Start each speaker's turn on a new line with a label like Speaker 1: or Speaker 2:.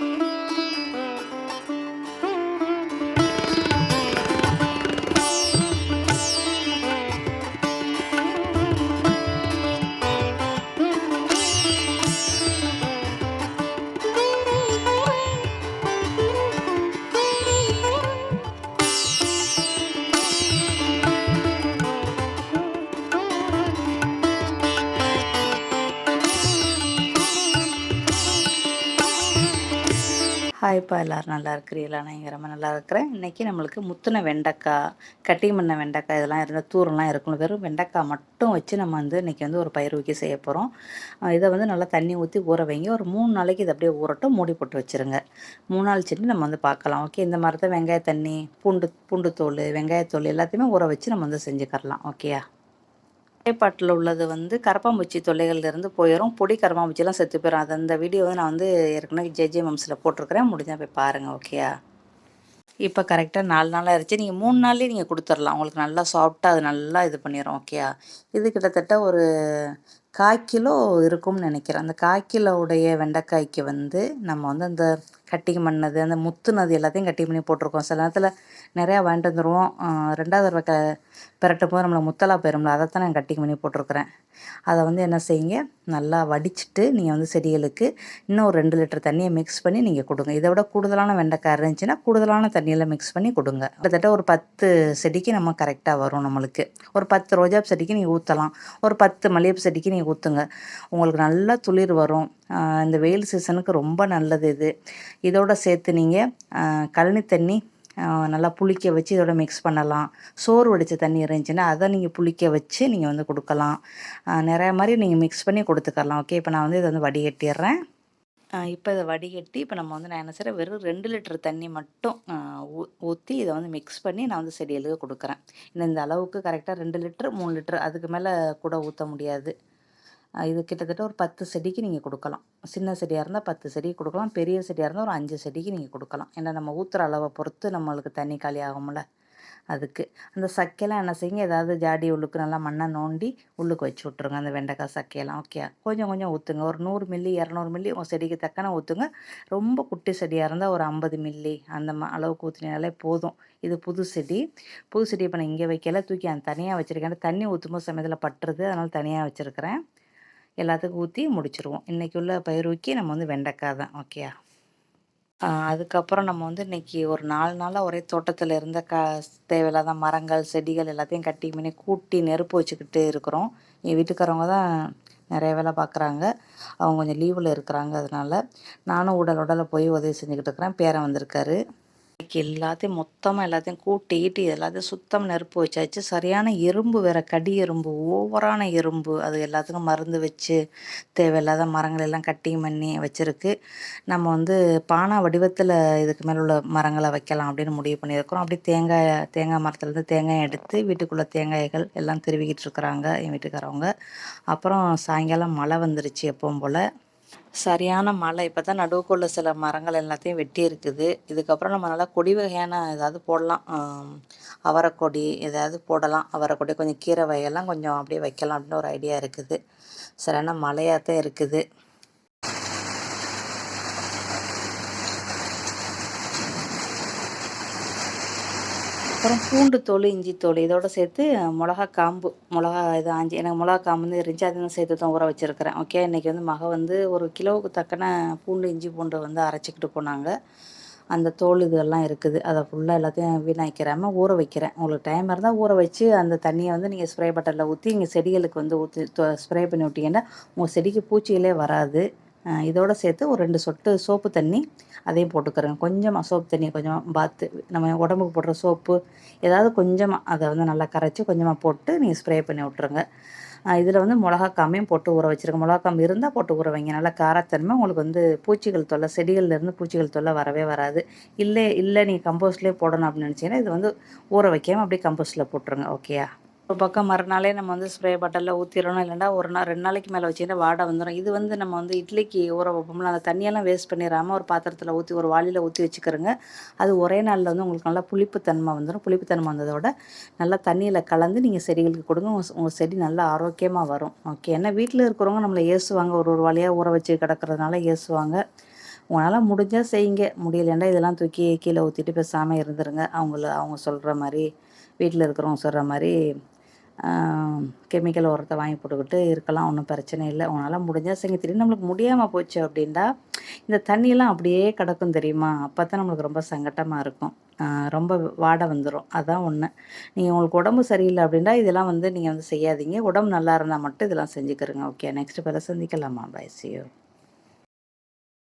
Speaker 1: Thank you. ஹாய்ப்பா எல்லோரும் நல்லா இருக்கிறீங்களா நான் இங்கே ரொம்ப நல்லா இருக்கிறேன். இன்றைக்கி நம்மளுக்கு முத்தின வெண்டைக்காய் கட்டி மண்ண வெண்டைக்காய் இதெல்லாம் இருந்த தூரம்லாம் இருக்கும் வெறும் வெண்டைக்காய் மட்டும் வச்சு நம்ம வந்து இன்றைக்கி வந்து ஒரு பயிர் ஊக்கி செய்ய போகிறோம் இதை வந்து நல்லா தண்ணி ஊற்றி ஊற வைங்க. ஒரு மூணு நாளைக்கு இதை அப்படியே ஊறட்டும் மூடி போட்டு வச்சுருங்க. மூணு நாள் சென்று நம்ம வந்து பார்க்கலாம். ஓகே இந்த மாதிரி தான் வெங்காய தண்ணி பூண்டு பூண்டு தோல் வெங்காயத்தோல் எல்லாத்தையுமே ஊற வச்சு நம்ம வந்து செஞ்சுக்கரலாம். ஓகேயா? பாட்டில் உள்ளது வந்து கரப்பாம்பூச்சி தொல்லைகள்லேருந்து போயிடும் பொடி கரப்பாம்பூச்சிலாம் செத்து போயிடும் அது அந்த வீடியோ வந்து நான் வந்து ஏற்கனவே ஜேஜே மம்ஸில் போட்டிருக்கிறேன். முடிஞ்சால் போய் பாருங்கள் ஓகேயா இப்போ கரெக்டாக நாலு நாளாக இருந்துச்சு நீங்கள் மூணு நாள்லேயே நீங்கள் கொடுத்துர்லாம் உங்களுக்கு நல்லா சாஃப்டாக அது நல்லா இது பண்ணிடும் ஓகேயா இது கிட்டத்தட்ட ஒரு கால் கிலோ இருக்கும்னு நினைக்கிறேன். அந்த கால் கிலோவுடைய வெண்டைக்காய்க்கு வந்து நம்ம வந்து அந்த கட்டிங் பண்ணது அந்த முத்துனது எல்லாத்தையும் கட்டி பண்ணி போட்டிருக்கோம். சில நேரத்தில் நிறையா வாங்கிட்டு வந்துடுவோம் ரெண்டாவது தடவை க பிரட்டும் போது நம்மளை முத்தலாக போயிடும்ல அதைத்தான் நான் கட்டிங் பண்ணி போட்டிருக்கிறேன். அதை வந்து என்ன செய்யுங்க நல்லா வடிச்சிட்டு நீங்கள் வந்து செடிகளுக்கு இன்னும் ஒரு ரெண்டு லிட்டர் தண்ணியை மிக்ஸ் பண்ணி நீங்கள் கொடுங்க. இதை விட கூடுதலான வெண்டைக்காய் இருந்துச்சுன்னா கூடுதலான தண்ணியில் மிக்ஸ் பண்ணி கொடுங்க. கிட்டத்தட்ட ஒரு பத்து செடிக்கு நம்ம கரெக்டாக வரும் நம்மளுக்கு. ஒரு பத்து ரோஜா செடிக்கு நீங்கள் ஊற்றலாம் ஒரு பத்து மல்லிகைப்பூ செடிக்கு நீங்கள் ஊற்றுங்க உங்களுக்கு நல்லா துளிர் வரும். இந்த வெயில் சீசனுக்கு ரொம்ப நல்லது இது. இதோட சேர்த்து நீங்கள் கழனி தண்ணி நல்லா புளிக்க வச்சு இதோட மிக்ஸ் பண்ணலாம். சோறு வடித்த தண்ணி இருந்துச்சுன்னா அதை நீங்கள் புளிக்க வச்சு நீங்கள் வந்து கொடுக்கலாம். நிறையா மாதிரி நீங்கள் மிக்ஸ் பண்ணி கொடுத்துக்கலாம். ஓகே இப்போ நான் வந்து இதை வந்து வடிகட்டிடுறேன். இப்போ இதை வடிகட்டி இப்போ நம்ம வந்து நான் என்ன செய்கிறேன் வெறும் ரெண்டு லிட்டர் தண்ணி மட்டும் ஊ ஊற்றி இதை வந்து மிக்ஸ் பண்ணி நான் வந்து செடிகளுக்கு கொடுக்குறேன். இந்த அளவுக்கு கரெக்டாக ரெண்டு லிட்டர் மூணு லிட்டர் அதுக்கு மேலே கூட ஊற்ற முடியாது. இது கிட்டத்தட்ட ஒரு பத்து செடிக்கு நீங்கள் கொடுக்கலாம். சின்ன செடியாக இருந்தால் பத்து செடிக்கு கொடுக்கலாம். பெரிய செடியாக இருந்தால் ஒரு அஞ்சு செடிக்கு நீங்கள் கொடுக்கலாம். ஏன்னா நம்ம ஊற்றுற அளவை பொறுத்து நம்மளுக்கு தண்ணி காலி ஆகும்ல அதுக்கு. அந்த சக்கையெல்லாம் என்ன செய்யுங்க? ஏதாவது ஜாடி உள்ளுக்கு நல்லா மண்ணை நோண்டி உள்ளுக்கு வச்சு விட்ருங்க அந்த வெண்டைக்காய் சக்கையெல்லாம். ஓகே. கொஞ்சம் கொஞ்சம் ஊற்றுங்க ஒரு நூறு மில்லி இரநூறு மில்லி உங்கள் செடிக்கு தக்கன ஊற்றுங்க ரொம்ப குட்டி செடியாக இருந்தால் ஒரு ஐம்பது மில்லி அந்த அளவுக்கு ஊற்றினாலே போதும். இது புது செடி. புது செடி இப்போ நான் இங்கே வைக்கல. தூக்கி அந்த தனியாக வச்சுருக்கேன். தண்ணி ஊற்றும்போது சமயத்தில் பட்டுருது. அதனால் தனியாக வச்சுருக்கிறேன். எல்லாத்துக்கும் ஊற்றி முடிச்சிருவோம். இன்றைக்கி உள்ள பயிர் நம்ம வந்து வெண்டைக்காய் தான். ஓகேயா அதுக்கப்புறம் நம்ம வந்து இன்றைக்கி ஒரு நாலு நாளாக ஒரே தோட்டத்தில் இருந்த க தேவையில்லாத மரங்கள் செடிகள் எல்லாத்தையும் கட்டி முன்னே கூட்டி நெருப்பு வச்சுக்கிட்டு இருக்கிறோம். என் வீட்டுக்காரவங்க தான் நிறைய வேலை பார்க்குறாங்க அவங்க கொஞ்சம் லீவில் இருக்கிறாங்க அதனால் நானும் உடல் உடலை போய் உதவி செஞ்சுக்கிட்டு இருக்கிறேன். பேரன் வந்திருக்காரு. இன்னைக்கு எல்லாத்தையும் மொத்தமாக எல்லாத்தையும் கூட்டிக்கிட்டு எல்லாத்தையும் சுத்தம் நெருப்பு வச்சாச்சு. சரியான எறும்பு வேறு கடி எறும்பு ஓவரான எறும்பு. அது எல்லாத்துக்கும் மருந்து வச்சு தேவையில்லாத மரங்கள் எல்லாம் கட்டிங் பண்ணி வச்சுருக்கு. நம்ம வந்து பானா வடிவத்தில் இதுக்கு மேலே உள்ள மரங்களை வைக்கலாம் அப்படின்னு முடிவு பண்ணியிருக்கிறோம். அப்படி தேங்காய் தேங்காய் மரத்துலேருந்து தேங்காய் எடுத்து வீட்டுக்குள்ளே தேங்காய்கள் எல்லாம் திருவிக்கிட்டு இருக்கிறாங்க என் வீட்டுக்காரவங்க. அப்புறம் சாயங்காலம் மழை வந்துருச்சு எப்பவும் போல். சரியான மழை. இப்போ தான் நடுவுக்குள்ள சில மரங்கள் எல்லாத்தையும் வெட்டி இருக்குது. இதுக்கப்புறம் நம்ம நல்லா கொடி வகையான ஏதாவது போடலாம். அவரைக்கொடி ஏதாவது போடலாம். அவரைக்கொடி கொஞ்சம் கீரை வகையெல்லாம் கொஞ்சம் அப்படியே வைக்கலாம் அப்படின்னு ஒரு ஐடியா இருக்குது. சரியான மழையாக தான் இருக்குது. அப்புறம் பூண்டு தோல் இஞ்சி தோல் இதோடு சேர்த்து மிளகா காம்பு மிளகா இது ஆஞ்சி எனக்கு மிளகா காம்பு வந்து இருந்துச்சு அதையும் சேர்த்து தான் ஊற வச்சுருக்கிறேன். ஓகே இன்றைக்கி வந்து மக வந்து ஒரு கிலோவுக்கு தக்கன பூண்டு இஞ்சி பூண்டு வந்து அரைச்சிக்கிட்டு போனாங்க. அந்த தோல் இதெல்லாம் இருக்குது. அதை ஃபுல்லாக எல்லாத்தையும் வீணாக்கிறாமல் ஊற வைக்கிறேன். உங்களுக்கு டைம் இருந்தால் ஊற வச்சு அந்த தண்ணியை வந்து நீங்கள் ஸ்ப்ரே பட்டரில் ஊற்றி இங்கே செடிகளுக்கு வந்து ஊற்றி ஸ்ப்ரே பண்ணி விட்டிங்கன்னா உங்கள் செடிக்கு பூச்சிகளே வராது. இதோடு சேர்த்து ஒரு ரெண்டு சொட்டு சோப்பு தண்ணி அதையும் போட்டுக்கிறேங்க கொஞ்சமாக சோப்பு தண்ணியை கொஞ்சமாக பாத்து நம்ம உடம்புக்கு போடுற சோப்பு ஏதாவது கொஞ்சமாக அதை வந்து நல்லா கரைச்சி கொஞ்சமாக போட்டு நீங்கள் ஸ்ப்ரே பண்ணி விட்ருங்க இதில் வந்து மிளகாக்காமையும் போட்டு ஊற வச்சுருக்கேன் மிளகா இருந்தால் போட்டு ஊற வைங்க. நல்லா காரத்தன்மை உங்களுக்கு வந்து பூச்சிகள் தொல்லை செடிகள்லேருந்து பூச்சிகள் தொல்லை வரவே வராது. இல்லை இல்லை நீங்கள் கம்போஸ்ட்லேயே போடணும் அப்படின்னு நினச்சிங்கன்னா இது வந்து ஊற வைக்காமல் அப்படியே கம்போஸ்ட்டில் போட்டுருங்க. ஓகேயா ஒரு பக்கம் மறுநாளே நம்ம வந்து ஸ்ப்ரே பாட்டிலில் ஊற்றிடணும் இல்லைன்னா ஒரு நாள் ரெண்டு நாளைக்கு மேலே வச்சுட்டு வாடை வந்துடும் இது வந்து நம்ம வந்து இட்லிக்கு ஊற வைப்போம்ல அந்த தண்ணியெல்லாம் வேஸ்ட் பண்ணிடாமல் ஒரு பாத்திரத்தில் ஊற்றி ஒரு வாளியில் ஊற்றி வச்சுக்கிறோங்க. அது ஒரே நாளில் வந்து உங்களுக்கு நல்லா புளிப்புத்தன்மை வந்துடும் புளிப்புத்தன்மை வந்ததோட நல்லா தண்ணியில் கலந்து நீங்கள் செடிகளுக்கு கொடுங்க. உங்கள் செடி நல்லா ஆரோக்கியமாக வரும். ஓகே ஏன்னா வீட்டில் இருக்கிறவங்க நம்மளை ஏசுவாங்க. ஒரு ஒரு வழியாக ஊற வச்சு கிடக்கிறதுனால ஏசுவாங்க. உங்களால் முடிஞ்சால் செய்யுங்க. முடியலைன்னா இதெல்லாம் தூக்கி கீழே ஊற்றிட்டு பேசாமல் இருந்துருங்க. அவங்கள அவங்க சொல்கிற மாதிரி வீட்டில் இருக்கிறவங்க சொல்கிற மாதிரி கெமிக்கல் உரத்தை வாங்கி போட்டுக்கிட்டு இருக்கலாம் ஒன்றும் பிரச்சனை இல்லை. உன்னால் முடிஞ்சால் செஞ்சு திடீர்னு நம்மளுக்கு முடியாமல் போச்சு அப்படின்டா இந்த தண்ணியெல்லாம் அப்படியே கிடக்கும் தெரியுமா? அப்போ தான் நம்மளுக்கு ரொம்ப சங்கட்டமாக இருக்கும். ரொம்ப வாடை வந்துடும் அதான் ஒன்று நீங்கள் உங்களுக்கு உடம்பு சரியில்லை அப்படின்னா இதெல்லாம் வந்து நீங்கள் வந்து செய்யாதீங்க. உடம்பு நல்லா இருந்தால் மட்டும் இதெல்லாம் செஞ்சுக்கிறங்க. ஓகே நெக்ஸ்ட் பிறகு சந்திக்கலாமா? பாய் சியோ